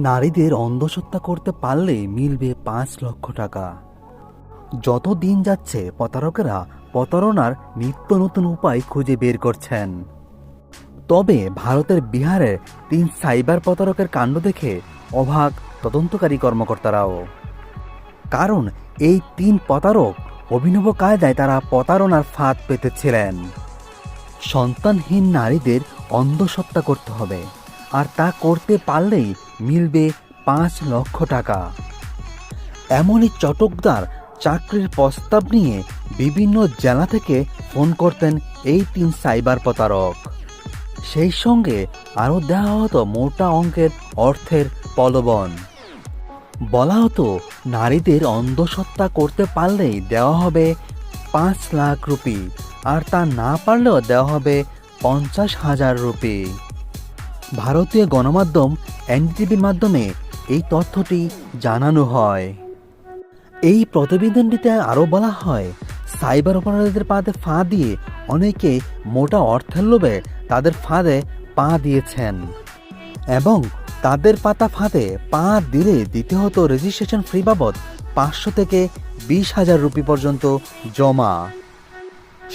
নারীদের অন্ধসত্তা করতে পারলে মিলবে পাঁচ লক্ষ টাকা। যত দিন যাচ্ছে, প্রতারকেরা প্রতারণার নিত্য নতুন উপায় খুঁজে বের করছেন। তবে ভারতের বিহারের তিন সাইবার প্রতারকের কাণ্ড দেখে অভাগ তদন্তকারী কর্মকর্তারাও। কারণ এই তিন প্রতারক অভিনব কায়দায় তারা প্রতারণার ফাঁদ পেতেছিলেন সন্তানহীন নারীদের অন্ধসত্তা করতে হবে। আর তা করতে পারলেই মিলবে পাঁচ লক্ষ টাকা। এমনই চটকদার চাকরির প্রস্তাব নিয়ে বিভিন্ন জেলা থেকে ফোন করতেন এই তিন সাইবার প্রতারক। সেই সঙ্গে আরও দেওয়া হতো মোটা অঙ্কের অর্থের পলবন বলা হতো নারীদের অন্ধসত্তা করতে পারলেই দেওয়া হবে পাঁচ লাখ রুপি, আর তা না পারলেও দেওয়া হবে পঞ্চাশ হাজার রুপি। ভারতীয় গণমাধ্যম এনডিটিভির মাধ্যমে এই তথ্যটি জানানো হয়। এই প্রতিবেদনটিতে আরও বলা হয়, সাইবার অপরাধীদের পাতে ফা দিয়ে অনেকে মোটা অর্থের লোভে তাদের ফাঁদে পা দিয়েছেন এবং তাদের পাতা ফাঁদে পা দিলে দিতে হতো রেজিস্ট্রেশন ফ্রি বাবদ পাঁচশো থেকে বিশ হাজার রুপি পর্যন্ত জমা।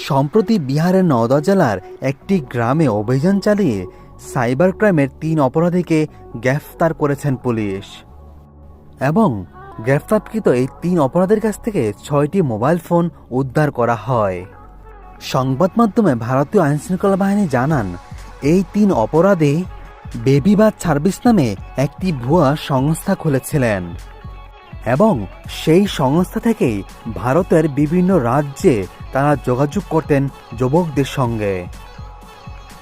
সম্প্রতি বিহারের নওদা জেলার একটি গ্রামে অভিযান চালিয়ে সাইবার ক্রাইমের তিন অপরাধীকে গ্রেফতার করেছেন পুলিশ। এবং গ্রেফতারকৃত এই তিন অপরাধের কাছ থেকে ছয়টি মোবাইল ফোন উদ্ধার করা হয়। সংবাদ মাধ্যমে ভারতীয় আইনশৃঙ্খলা বাহিনী জানান, এই তিন অপরাধী বেবিবাদ সার্ভিস নামে একটি ভুয়া সংস্থা খুলেছিলেন। এবং সেই সংস্থা থেকেই ভারতের বিভিন্ন রাজ্যে তারা যোগাযোগ করতেন যুবকদের সঙ্গে।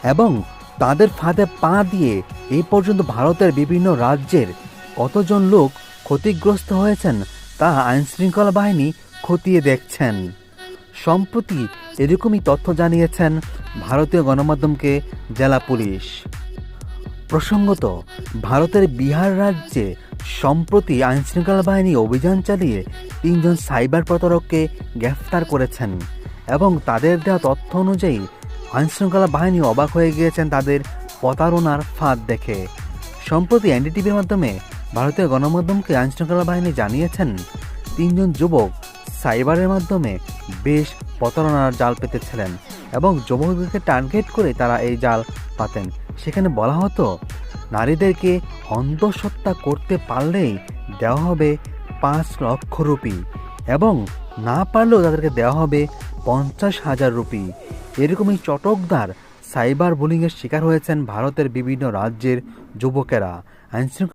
এবং তাদের ফাঁদে পা দিয়ে এই পর্যন্ত ভারতের বিভিন্ন রাজ্যের কতজন লোক ক্ষতিগ্রস্ত হয়েছেন তা আইনশৃঙ্খলা বাহিনী খতিয়ে দেখছেন। সম্প্রতি এরকমই তথ্য জানিয়েছেন ভারতীয় গণমাধ্যমকে জেলা পুলিশ। প্রসঙ্গত, ভারতের বিহার রাজ্যে সম্প্রতি আইনশৃঙ্খলা বাহিনী অভিযান চালিয়ে তিনজন সাইবার প্রতারককে গ্রেফতার করেছেন এবং তাদের দেওয়া তথ্য অনুযায়ী আইনশৃঙ্খলা বাহিনী অবাক হয়ে গিয়েছেন তাদের প্রতারণার ফাঁদ দেখে। সম্প্রতি এনডিটিভির মাধ্যমে ভারতীয় গণমাধ্যমকে আইনশৃঙ্খলা বাহিনী জানিয়েছেন, তিনজন যুবক সাইবারের মাধ্যমে বেশ প্রতারণার জাল পেতেছিলেন এবং যুবকদেরকে টার্গেট করে তারা এই জাল পাতেন। সেখানে বলা হতো, নারীদেরকে অন্তঃসত্ত্বা করতে পারলেই দেওয়া হবে পাঁচ লক্ষ রুপি এবং না পারলেও তাদেরকে দেওয়া হবে পঞ্চাশ হাজার রুপি। এরকমই চটকদার সাইবার বুলিংয়ের শিকার হয়েছেন ভারতের বিভিন্ন রাজ্যের যুবকেরা। আইনশৃঙ্খলা